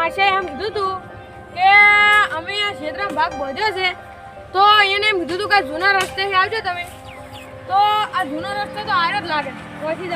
માસે એમ કીધું તું કે અમે આ ક્ષેત્રમાં ભાગ બધ્યો છે, તો એને એમ કીધું તું કે જૂના રસ્તેથી આવજો તમે. તો આ જૂનો રસ્તો તો આર્યો જ લાગે. પછી જ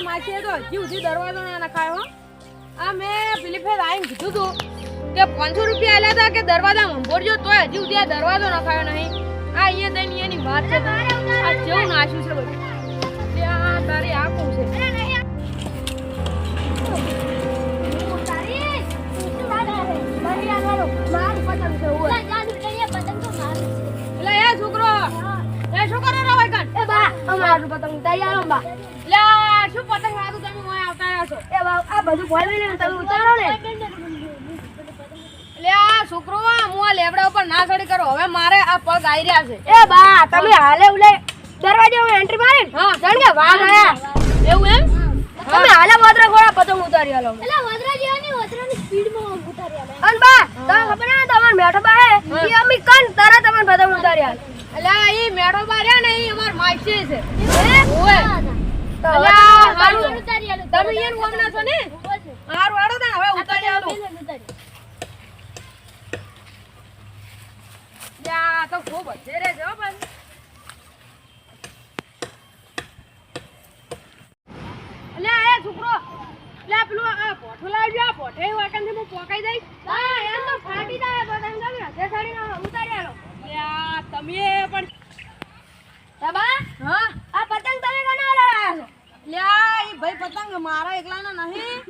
માર માસીએ તો હજી સુધી દરવાજો ના નખાયો. આ મેં પેલી ફેર આઈને કીધું તું કે પાંચસો રૂપિયા આલ્યા હતા કે દરવાજા મંભોરજો તોય હજી સુધી આ દરવાજો નખાયો નહીં આ અહીંયા દઈને એની વાત છે આ જેવું નાશ્યું છે બધું એટલે આ છોકરો હું આ લેબડા ઉપર ના ચડી કરો. હવે મારે આ પગ આવી રહ્યા છે. એ બા તમે હાલે ઉલે. દરવાજે એન્ટ્રી મારી? હા જાણ કે વાઘ આયા એવું એમ? તમે હાલે વદરા ઘોડા પતંગ ઉતારી આલો અન બા તમને ખબર હે તમાર મેઠો બા હે. ઈ અમે કન તરત તમને પતંગ ઉતારી આલ એટલે ઈ મેળો બાર્યા ને ઈ અમાર માસી છે. ઓય. એટલે તમે હારું. તમે છો ને હારું હાડો તાણ હવે ઉતારી આલો યા તો ખૂબ હશે રે જો પણ એટલે એ છોકરો. એટલે પેલું આ પોઠો લાવજો આ પોઠે વાકનથી હું પોકાઈ દઈશ. એમ તો ફાટી જાય પતંગ હથે આલો યા તમે પણ એ બા હા આ પતંગ તમે કના લાયા છો લ્યા ઈ ભાઈ પતંગ મારા એકલાનો નહીં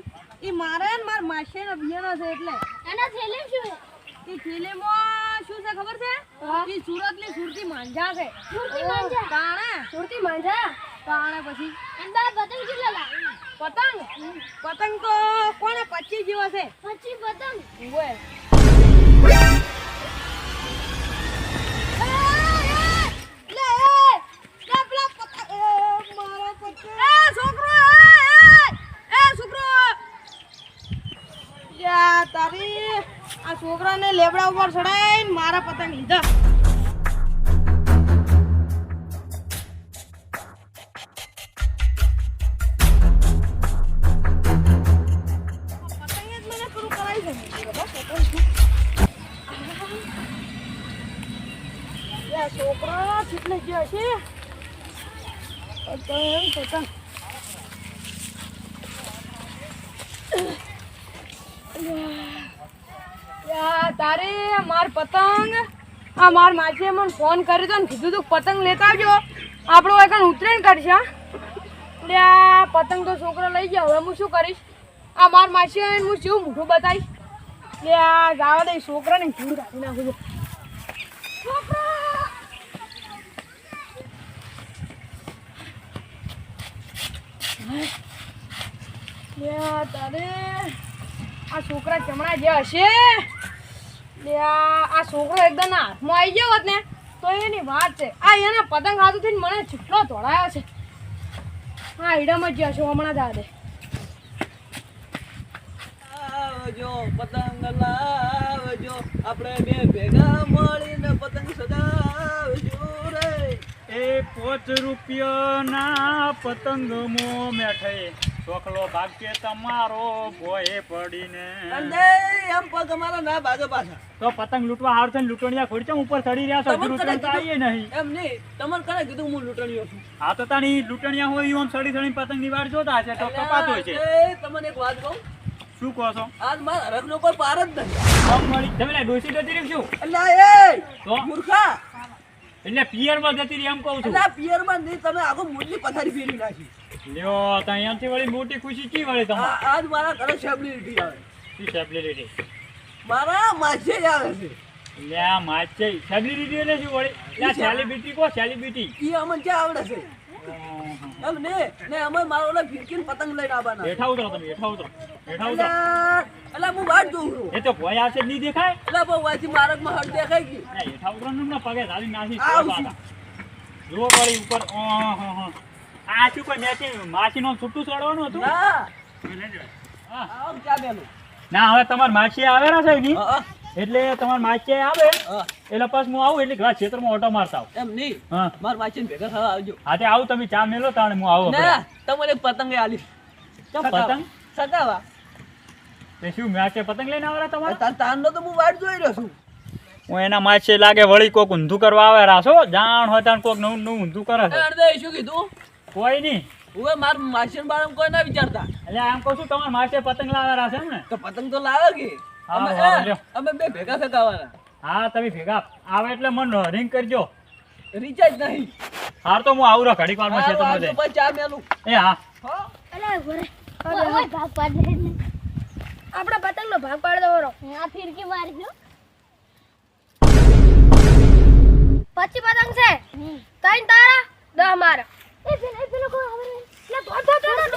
ઈ મારે ને માર માસીનો બિયાનો છે એટલે એના થેલે શું ઈ ફિલ્મમાં શું છે ખબર ઈ સુરતની સુરતી માંજા છે. સુરતી માંજા? તાણે? સુરતી માંજા? પછી? અંદા પતંગ કેટલા પતંગ? પતંગ તો કોને 25 જેવો છે? પછી પતંગ? ઓય છોકરાને લેબડા ઉપર ચડાઈને મારા પતંગ લીધા. કેટલે ગયા છે પતંગ પતંગ. તારે માર પતંગ? આ માર માસીએ મને ફોન કર્યો તો ને કીધું તું પતંગ લેતા આવજો. આપણો એકન ઉતરેણ કરશે હા. આ પતંગ તો છોકરો લઈ ગયો, હવે હું શું કરીશ? આ માર માસી હું શું મોઢું બતાવીશ? આ જાવા દે, છોકરાને જીવ છોકરા લ્યા તારે. આ છોકરા ચમડા હશે? આ છોકરો એકદમ હાથમાં આવી ગયો તો એની વાત છે. આ એના પતંગ હાથુથી મને ચીટલો તોડાયો છે. હા ઈડામાં જ હશે હમણાં આ આવજો પતંગ લાવજો. આપણે બે ભેગા મળીને પતંગ રે એ પોચ રૂપિયાના પતંગમો મેઠે. ચોકલો ભાગ્ય તમારો ભોએ પડીને. એમ પગ અમારા ના ભાગે પાછા. તો પતંગ લૂંટવા હાર છે ને લૂંટણિયા ખોડચા ઉપર ચડી રહ્યા છો લૂંટણ આવીએ નહીં. એમ નહીં તમને કને કીધું હું લૂંટણીયો છું? આ તો તાણી લૂંટણીયા હોય એમ સડી ચડી પતંગની વાર જોતા હશે તો કપાતો છે. તમને એક વાત કહું? શું કહો છો? આજ મારા કોઈ પાર જ મળી તમે ડોસી એ મૂર્ખા! એટલે પિયરમાં જતી રહી એમ કહું છું. એટલે પિયરમાં નહીં તમે આખો મોટી પથારી ફેરી નાખી. લ્યો તો અહીંયાથી વળી મોટી ખુશી કી વળી આ- આજ મારા ઘરે શેબલિટી આવે. ઈ સેબલિટી મારા માછે આવે છે. લ્યા માચે સેબલિટી એટલે શું વળી? લ્યા સેલિબ્રિટી કો સેલિબ્રિટી ઈ અમને ક્યાં આવડે છે? એમ ને ને અમે મારો ઓલા ફિરકીને પતંગ લઈને આવવાના. બેઠા ઉતરો તમે બેઠા ઉતરો બેઠા ઉતરો. અલા હું વાટ જોઉં છું. એ તો ભોય આશે જ નહીં દેખાય. એટલે બહુ વાજી મારકમાં હડ દેખાય ગઈ ના, હેઠા ઉતરવાનું ના પગે ધારી નાખી આવું પાછા. જુઓ ઉપર ઓ હો. આ શું કોઈ મેચી નો છૂટું ચડવાનું હતું? ના. હા. આમ ચા મેલું ના હવે તમાર માસી આવેલા છે કે હા, એટલે તમારા માચે આવે એટલે પાસ હું આવું એટલે ઘણા ક્ષેત્રમાં ઓટો મારતા આવું. એમ નહીં. હા. માર માસીને ભેગા થવા આવજો. હા તે આવું તમે ચા મેલો તાણે હું આવું ના તમને પતંગ આલી. પતંગ? સગાવા. તે શું માચે પતંગ લઈને આવરા તમારે? તાર તાનનો તો હું વાટ જોઈ રહ્યો છું. હું એના માચે લાગે વળી કોક ઊંધું કરવા આવે રાસો જાણ હોય તાણ કોક નવું નવું ઊંધું કરે અડધે શું કીધું? કોઈ નહીં. હવે માર માસીન બાળામાં કોઈ ના વિચારતા. એટલે આમ કહું છું તમારા માસે પતંગ લાવે રાસે એમ ને? તો પતંગ તો લાવે કે? હા, અમે બે ભેગા થકાવાના હા તમે ભેગા આવે એટલે મને રિંગ કરજો. રિચાર્જ નહીં. હાર તો હું આવું રહો ઘડીક વારમાં છે તમારે તો ચા મેલું. એ હા. અરે ઘરે ઓય ભાગ પાડ દે આપણા પતંગનો ભાગ પાડ દો આ ફિરકી મારી પછી પતંગ છે? તઈ તારા દસ મારા. એ પેલો એ પેલો કોઈ આવે લે તો તો દોડ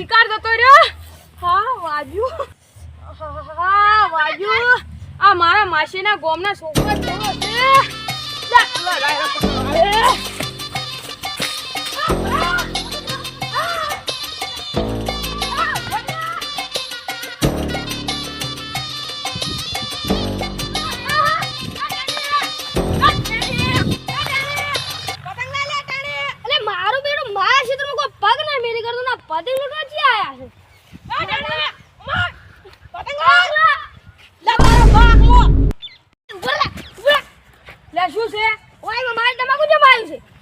શિકાર જતો રહ્યો? હા વાજુ હા વાજુ આ મારા માસીના ગોમના છોકરા જેવો છે?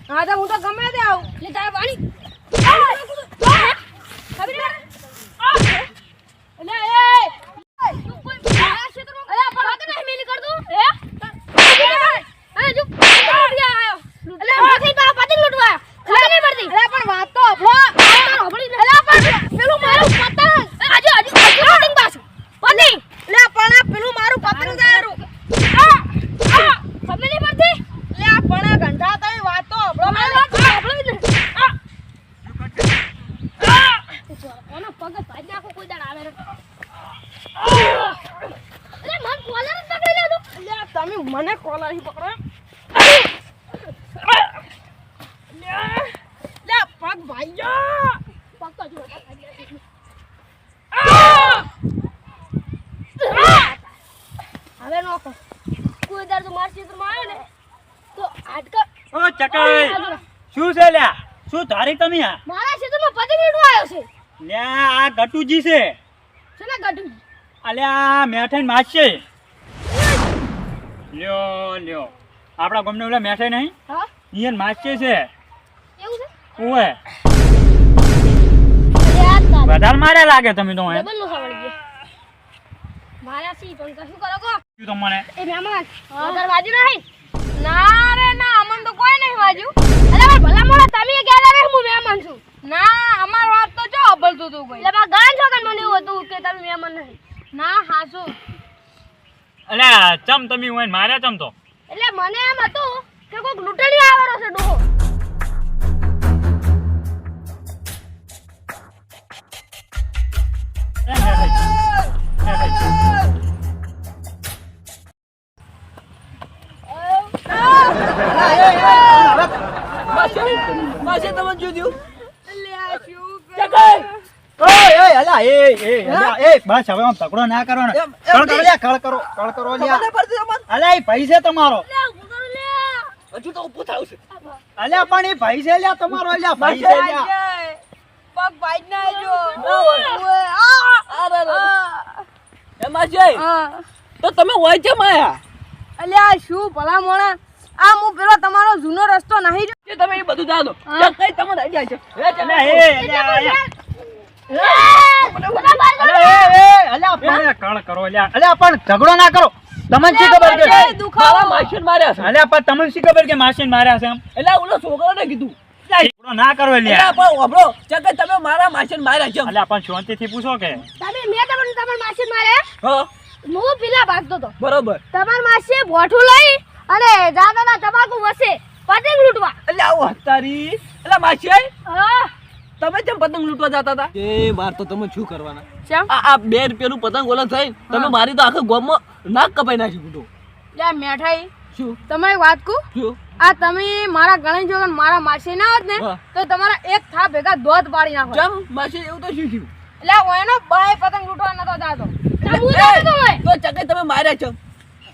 હા તો હું તો ગમે તે આવું. એટલે તારે પાણી ખબર એટલે એ તું કોઈ મારા ક્ષેત્રમાં અરે પણ પગ ના મેલી કરતો હે અરે જો પતંગ આયો અલે માથે તો પતંગ લૂંટવા ખબર નહીં પડતી અરે પણ વાત તો આપણો તારો હબળી ને અલા પણ પેલું મારું પતંગ આજુ આજુ આજુ પતંગ પાછું પતંગ લે પણ આ પેલું મારું પતંગ દાયરું ખબર નહીં પડતી લે આ પણ આ ગંઠા તઈ વાત તો આપણો મારી વાત તો હબળી ને એનો પગ ભાઈ નાખો કોઈ દાડ આવે રે અરે મન કોલર જ પકડી લેતો લે તમે મને કોલર પકડો લે પગ ભાઈ જા પગ જો હવે નોખો કોઈ તો આવે ને તો હાડકા ઓ ચકાઈ શું છે લ્યા? શું ધારી તમે આ? મારા ક્ષેત્રમાં પતંગ આવ્યો છે. લ્યા આ ગટુજી છે. શેના ગાડું અલ્યા મેઠાઈ માસ છે. લ્યો લ્યો. આપણા ગમને ઓલા મેઠાઈ નહીં? હા? ઈયન માસ છે એવું છે? ઓએ વધારે મારે લાગે તમે તો એમ ડબલ નો સાંભળી ગયો. મારા સી પણ કશું કરો કો. શું તમને એ મહેમાન વધારે વાજુ નહીં ના રે ના અમન તો કોઈ નહીં વાજુ અરે ભાઈ ભલા મોડા તમે ક્યાં રે હું મહેમાન છું ના અમાર વાત તો જો અબલતું તું ભાઈ એટલે મારા ગાન છોકન મને એવું હતું કે તમે મહેમાન નહીં ના હાસુ અલ્યા ચમ તમે હોય મારે ચમ તો એટલે મને એમ હતું કે કોઈક લૂંટણી આવેલો છે ડોહો. તકડો ના કરો ને કરો. કળ ભાઈ તમારો હજુ તો ઊભું થાવ છે અલ્યા ભાઈ છે લ્યા તમારો લ્યા ભાઈ છે લ્યા પગ ભાઈ ના જો અરે, અરે, અરે. હા તો તમે હોય છે માયા અલ્યા શું ભલા મોણા આ હું પેલો તમારો જૂનો રસ્તો નહીં કે તમે એ બધું જાણો. કઈ તમારે જાય છે? ઝઘડો ના કરો. તમને શી ખબર કે એ દુખાવો. મારા માસીને માર્યા છે. અલ્યા પણ તમને શી ખબર કે માસીને માર્યા છે એમ? એટલે ઓલો છોકરાને કીધું. ના કરો પણ ચકાઈ તમે મારા માસીને માર્યા છે અલ્યા પણ શાંતિથી પૂછો કે. તમે મેં તમને તમારી માસી મારે હા. હું પેલા ભાગતો તો બરોબર. તમારી માસી ભોઠું લઈ અને દાદાના તમાકુ વસે પતંગ લૂંટવા. એટલે આવું હતારી એટલે માસી હા. તમે કેમ પતંગ લૂંટવા જતા હતા? એ માર તો તમે શું કરવાના? ચમ. આ આ બે રૂપિયાનું પતંગ ઓલા થઈ તમે મારી તો આખા ગોમમાં નાક કપાઈ નાખી ફૂટો લે મેઠાઈ. શું? તમે વાત કહું? શું? આ તમે મારા ગણેશ જોગન મારા માસી ના હોત ને તો તમારા એક થા ભેગા દોત પાડી નાખો. ચમ માસી એવું તો શું થયું? એટલે એનો બાય પતંગ લૂંટવા નતો જાતો. હું તો ચકે તમે માર્યા છો.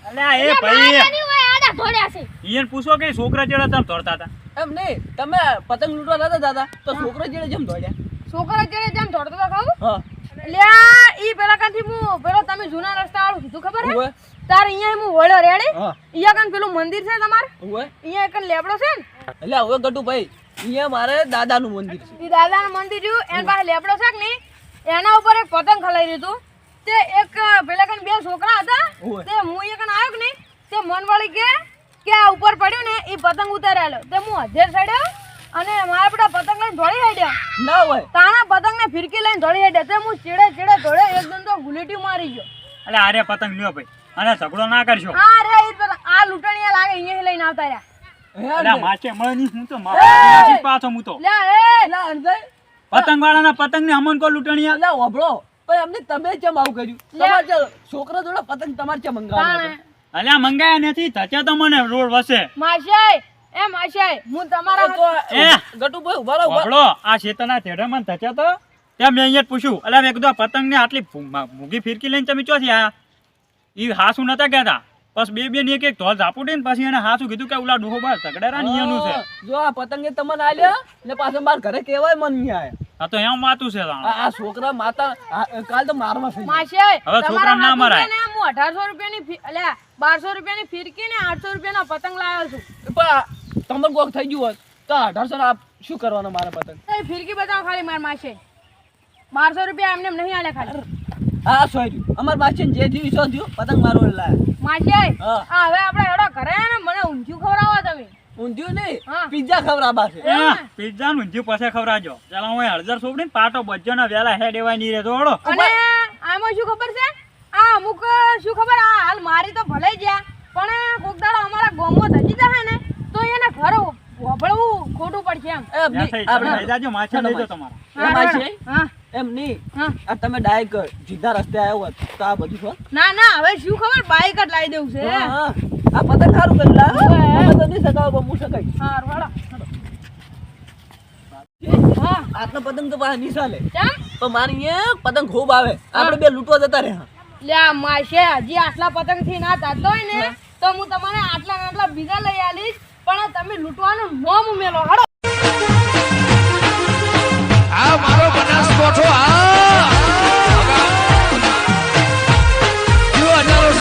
અલ્યા એ ભાઈ. ધોડ્યા છે. ઈયન પૂછો કે છોકરા જેડા તમ તોડતા હતા? એમ નહીં તમે પતંગ લૂંટવા નતા દાદા તો છોકરા જેડે જેમ દોડ્યા છોકરા જેડે જેમ દોડતો તો કહું? હા. લ્યા ઈ પેલા કાંથી હું પેલો તમે જૂના રસ્તા વાળું કીધું ખબર હે? તાર અહીંયા હું વળ્યો રેડે? અહીંયા કાન પેલું મંદિર છે તમારે? અહીંયા એક લેબડો છે ને? એટલે હવે ગટુ ભાઈ અહીંયા મારે દાદાનું મંદિર છે. ઈ દાદાનું મંદિર જો એન પાસે લેબડો છે કે નહીં? એના ઉપર એક પતંગ ખલાઈ દીધું. તે એક પેલા કાન બે છોકરા હતા. તે હું અહીંયા કાન આવ્યો કે નહીં? તે મન વાળી કે કે આ ઉપર પડ્યું ને એ પતંગ ઉતારેલો તે હું અધેર ચડ્યો અને મારા બધા પતંગ લઈને ધોળી હેડ્યો. ના હોય. તાણા પતંગ ને ફિરકી લઈને ધોળી હેડ્યો. તે હું ચીડે ચીડે ધોળે એકદમ તો ગુલેટી મારી ગયો. એટલે આરે પતંગ લ્યો ભાઈ. અને ઝઘડો ના કરશો. હા રે આ લૂંટણીયા લાગે અહીંયા લઈને આવતા રહ્યા. હે માચે મળે નહીં હું તો મારા પાછો હું તો. લ્યા એ! એટલે અંજય. પતંગ વાળાના પતંગ ને અમન કો લૂંટણીયા? પણ અમને તમે કેમ આવું કર્યું. તમારે છોકરા જોડે પતંગ તમારે કેમ મંગાવવાનો. અલ્યા મંગાયા નથી થશે તો મને રોડ વસે. માશાય એ માશાય હું તમારા તો એ. ગટુભાઈ ઊભા રહો ઊભા. આ શેતના થેડે મને થશે તો. ત્યાં મેં અહીંયા જ પૂછ્યું અલ્યા મેં કીધું પતંગ ને આટલી મૂગી ફિરકી લઈને તમે ચોથી આયા? એ હાસુ નતા કહેતા. બસ બે બે ની એક એક ધોલ ઝાપુટી ને પછી એને હાસુ કીધું કે ઉલા ડોહો બસ તગડેરા નિયનું છે. જો આ પતંગે તમને આલ્યા ને પાછો માર ઘરે કેવાય મન નહીં આયા આ તો એમ માતું છે આ છોકરા માતા કાલ તો મારવા થઈ માશે હવે છોકરા ના મરાય. ને હું અઢારસો રૂપિયાની ફી- અલ્યા બારસો રૂપિયાની ફિરકી ને આઠસો રૂપિયાનો પતંગ લાવ્યો છું. પણ તમને કોક થઈ ગયું હોત તો 1800 આપ શું કરવાનો મારે પતંગ? એ ફિરકી બતાવો ખાલી માર માશે બારસો રૂપિયા એમને નહીં આલે ખાલી. હા સોર્યું અમાર પાછળ જે થયું શું થયું. પતંગ મારવો લાયા. માશે હા. હવે આપણે હેડો ઘરે ને મને ઊંધિયું ખવડાવો તમે. ઊંધિયું નહીં પિઝા છે. પિઝા નું? ઊંધિયું પછી ખવડાવજો. ચાલો હું હળદર સોપડીને પાટો બજ્જો ને વેલા હેડ એવાય નહીં રહેતો હળો. અને આમાં શું ખબર છે? આ અમુક શું ખબર આ હાલ મારી તો ભલે ગયા પણ કોક દાડો અમારા ગામમાં ધજી જશે ને તો એને ઘર વભળવું ખોટું પડશે એમ. આપણે જાજો માછા લઈ જાઓ તમારા. એમ નહીં. આ તમે ડાયક સીધા રસ્તે આવ્યો તો આ બધું ના ના હવે શું ખબર બાઈક જ લાવી દેવું છે. આ પતંગ સારું પતંગ પણ તો પતંગ ખૂબ આવે. બે લૂંટવા જતા રહે લ્યા માશે હજી આટલા પતંગથી ના થતો હોય ને તો હું તમારે આટલા આટલા બીજા લઈ આલીશ. પણ તમે લૂંટવાનો નોમ ઉમેરો હાડો આ મારો બનાસ આ